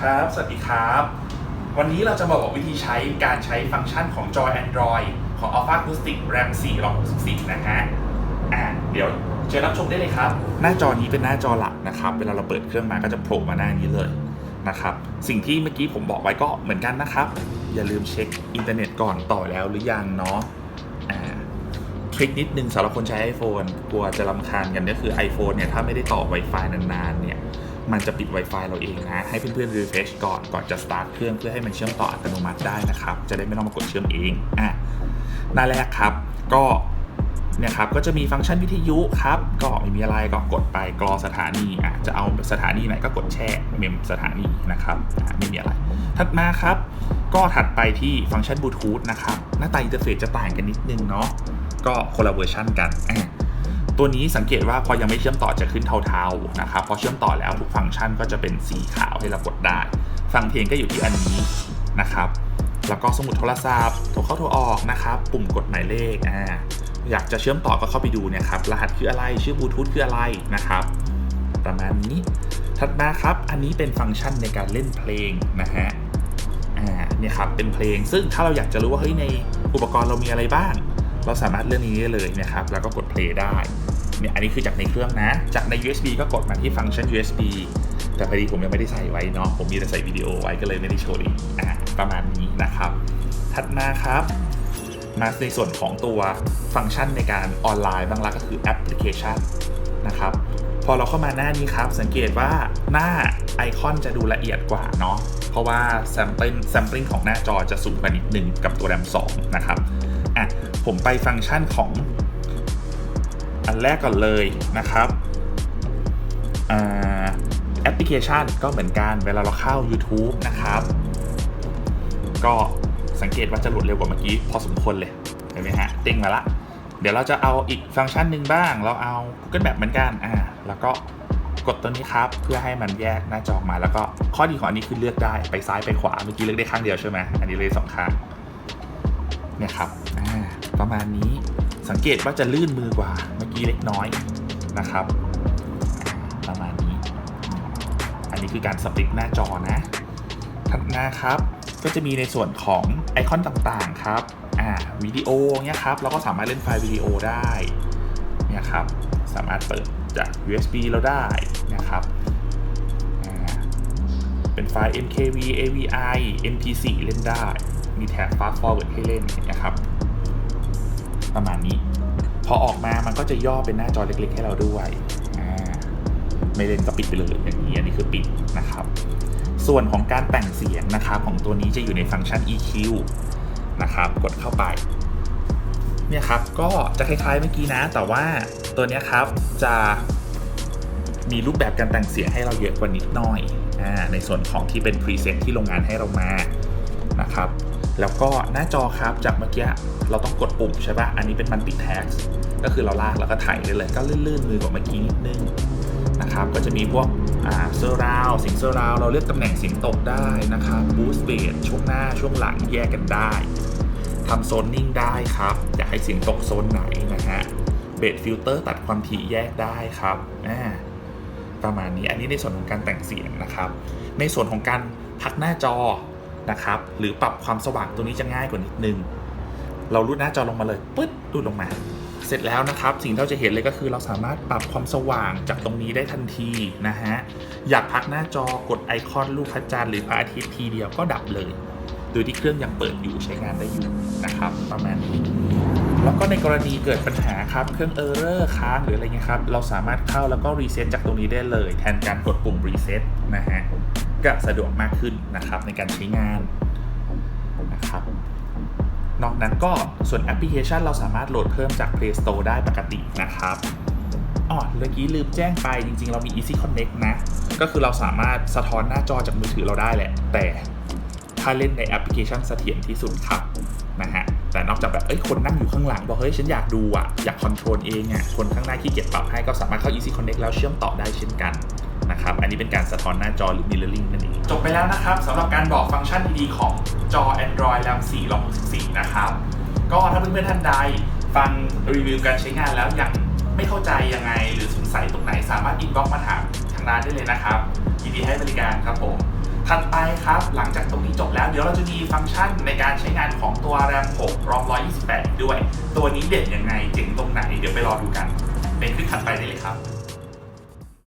ครับ สวัสดีครับ วันนี้เราจะมาบอกวิธีใช้การใช้ฟังก์ชันของจอ Android ของ Alpha Acoustic RAM 464นะฮะ อ่าเดี๋ยวเชิญรับชมได้เลยครับ หน้าจอนี้เป็นหน้าจอหลักนะครับ เวลาเราเปิดเครื่องมาก็จะโผล่มาหน้านี้เลยนะครับ สิ่งที่เมื่อกี้ผมบอกไว้ก็เหมือนกันนะครับ อย่าลืมเช็คอินเทอร์เน็ตก่อนต่อแล้วหรือยังเนาะทริคนิดนึงสำหรับคนใช้ iPhone กลัวจะรำคาญกันก็คือ iPhone เนี่ยถ้าไม่ได้ต่อ Wi-Fi นานๆเนี่ย มันจะปิด Wi-Fi เราเองนะ ให้เพื่อนๆ refresh ก่อนก่อนจะ start เครื่องเพื่อให้มันเชื่อมต่ออัตโนมัติได้นะครับ จะได้ไม่ต้องมากดเชื่อมเองอะหน้าแรกครับ ก็เนี่ยครับก็จะมีฟังก์ชันวิทยุครับ ก็ไม่มีอะไรก็กดไปกรอสถานีอะจะเอาสถานีไหนก็กดแช่เมมสถานีนะครับอะไม่มีอะไร ถัดมาครับ ก็ถัดไปที่ฟังก์ชันบลูทูธนะครับ หน้าตาอินเทอร์เฟซจะต่างกันนิดนึงเนาะก็คนละเวอร์ชันกันอะ ตัวนี้สังเกตว่าพอยังไม่เชื่อมต่อจะขึ้นเทาๆนะครับพอเชื่อมต่อแล้วทุกฟังก์ชันก็จะเป็นสีขาวให้เรากดได้ ฟังเพลงก็อยู่ที่อันนี้นะครับ แล้วก็สมุดโทรศัพท์โทรเข้าโทรออกนะครับ ปุ่มกดหมายเลขอ่าอยากจะเชื่อมต่อก็เข้าไปดูเนี่ยครับรหัสคืออะไรชื่อบลูทูธคืออะไรนะครับ ประมาณนี้ ถัดมาครับ อันนี้เป็นฟังก์ชันในการเล่นเพลงนะฮะอ่าเนี่ยครับเป็นเพลงซึ่งถ้าเราอยากจะรู้ว่าเฮ้ยในอุปกรณ์เรามีอะไรบ้าง เราสามารถเลือกนี้ได้เลยนะครับ แล้วก็กด play ได้ เนี่ยอันนี้คือจากในเครื่องนะ จากใน USB ก็กดมาที่ฟังก์ชัน USB แต่พอดีผมยังไม่ได้ใส่ไว้เนาะผมมีแต่ใส่วิดีโอไว้ก็เลยไม่ได้โชว์อีกอ่าประมาณนี้นะครับ ถัดมาครับมาในส่วนของตัวฟังก์ชันในการออนไลน์บ้างละก็คือแอปพลิเคชันนะครับพอเราเข้ามาหน้านี้ครับ สังเกตว่าหน้าไอคอนจะดูละเอียดกว่าเนาะเพราะว่า sampling sampling ของหน้าจอจะสูงกว่านิดนึงกับตัว RAM 2นะครับอะผมไปฟังก์ชันของ อันแรกก่อนเลยนะครับอแอปพลิเคชันก็เหมือนกันเวลาเราเข้า YouTube นะครับ ก็สังเกตว่าจะโหลดเร็วกว่าเมื่อกี้พอสมควรเลยเห็นไหมฮะเด้งมาละ เดี๋ยวเราจะเอาอีกฟังก์ชันหนึ่งบ้าง เราเอา Google Map เหมือนกันอ่าแล้วก็กดตัวนี้ครับ เพื่อให้มันแยกหน้าจอออกมาแล้วก็ข้อดีของอันนี้คือเลือกได้ไปซ้ายไปขวาเมื่อกี้เลือกได้ข้างเดียวใช่ไหมอันนี้เลยสองข้างเนี่ยครับอ่าประมาณนี้ สังเกตว่าจะลื่นมือกว่าเมื่อกี้เล็กน้อยนะครับ ประมาณนี้ อันนี้คือการสปริตหน้าจอนะถัดมาครับ ก็จะมีในส่วนของไอคอนต่างๆครับอ่าวิดีโอเนี่ยครับ เราก็สามารถเล่นไฟล์วิดีโอได้เนี่ยครับ สามารถเปิดจาก USB เราได้นะครับเป็นไฟล์ MKV AVI MP4 เล่นได้ มีแท็บ Fast Forward ให้เล่นนะครับ ประมาณนี้ พอออกมามันก็จะย่อเป็นหน้าจอเล็กๆ ให้เราด้วยไม่เล่นก็ปิดไปเลยอย่างนี้อันนี้คือปิดนะครับ ส่วนของการแต่งเสียงนะครับของตัวนี้จะอยู่ในฟังก์ชัน EQ นะครับ กดเข้าไปเนี่ยครับก็จะคล้ายๆเมื่อกี้นะ แต่ว่าตัวนี้ครับจะมีรูปแบบการแต่งเสียงให้เราเยอะกว่านิดหน่อยอในส่วนของที่เป็นพรีเซตที่โรงงานให้เรามานะครับ แล้วก็หน้าจอครับจากเมื่อกี้เราต้องกดปุ่มใช่ปะอันนี้เป็นมันติแท็กก็คือเราลากแล้วก็ถ่ายได้เลย ก็ลื่นๆมือกว่าเมื่อกี้นิดนึงนะครับ ก็จะมีพวกเซอร์ราวสียงเซอร์ราวเราเลือกตำแหน่งเสียงตกได้นะครับบูสต์เบสช่วงหน้าช่วงหลังแยกกันได้ทำโซนนิ่งได้ครับ อยากให้เสียงตกโซนไหนนะฮะเบสฟิลเตอร์ตัดความถี่แยกได้ครับอ่าประมาณนี้อันนี้ในส่วนของการแต่งเสียงนะครับ ในส่วนของการพักหน้าจอ นะครับ หรือปรับความสว่างตัวนี้จะง่ายกว่านิดนึง เรารูดหน้าจอลงมาเลยปึ๊ดรูดลงมา เสร็จแล้วนะครับ สิ่งที่เราจะเห็นเลยก็คือ เราสามารถปรับความสว่างจากตรงนี้ได้ทันทีนะฮะ อยากพักหน้าจอกดไอคอนรูปพระจันทร์หรือพระอาทิตย์ทีเดียวก็ดับเลย โดยที่เครื่องยังเปิดอยู่ใช้งานได้อยู่นะครับ ประมาณนี้แล้วก็ในกรณีเกิดปัญหาครับ เครื่องเออร์เรอร์ค้างหรืออะไรเงี้ยครับ เราสามารถเข้าแล้วก็รีเซ็ตจากตรงนี้ได้เลย แทนการกดปุ่มรีเซ็ตนะฮะ ก็สะดวกมากขึ้นนะครับในการใช้งานนะครับนอกนั้นก็ส่วนแอปพลิเคชันเราสามารถโหลดเพิ่มจาก Play Store ได้ปกตินะครับอ๋อเมื่อกี้ลืมแจ้งไปจริงๆ เรามี Easy Connect นะ ก็คือเราสามารถสะท้อนหน้าจอจากมือถือเราได้แหละ แต่ถ้าเล่นในแอปพลิเคชันเสถียรที่สุดครับนะฮะแต่นอกจากแบบเอ้ยคนนั่งอยู่ข้างหลังบอกเฮ้ยฉันอยากดูอะอยากคอนโทรลเองอะคนข้างหน้าขี้เกียจปรับให้ก็สามารถเข้า Easy Connect แล้วเชื่อมต่อได้เช่นกัน นะครับ อันนี้เป็นการสะท้อนหน้าจอหรือ mirroring นั่นเองจบไปแล้วนะครับสำหรับการบอกฟังก์ชันดีๆของจอ Android RAM 464นะครับ ก็ถ้าเพื่อนๆท่านใดฟังรีวิวการใช้งานแล้วยังไม่เข้าใจยังไง หรือสงสัยตรงไหนสามารถอินบ็อกมาถามทางร้านได้เลยนะครับยินดีให้บริการครับผมถัดไปครับหลังจากตรงนี้จบแล้วเดี๋ยวเราจะมีฟังก์ชันในการใช้งานของตัว RAM 6 ROM 128 ด้วย ตัวนี้เด่นยังไงเจ๋งตรงไหน เดี๋ยวไปรอดูกัน เป็นคลิปถัดไปได้เลยครับ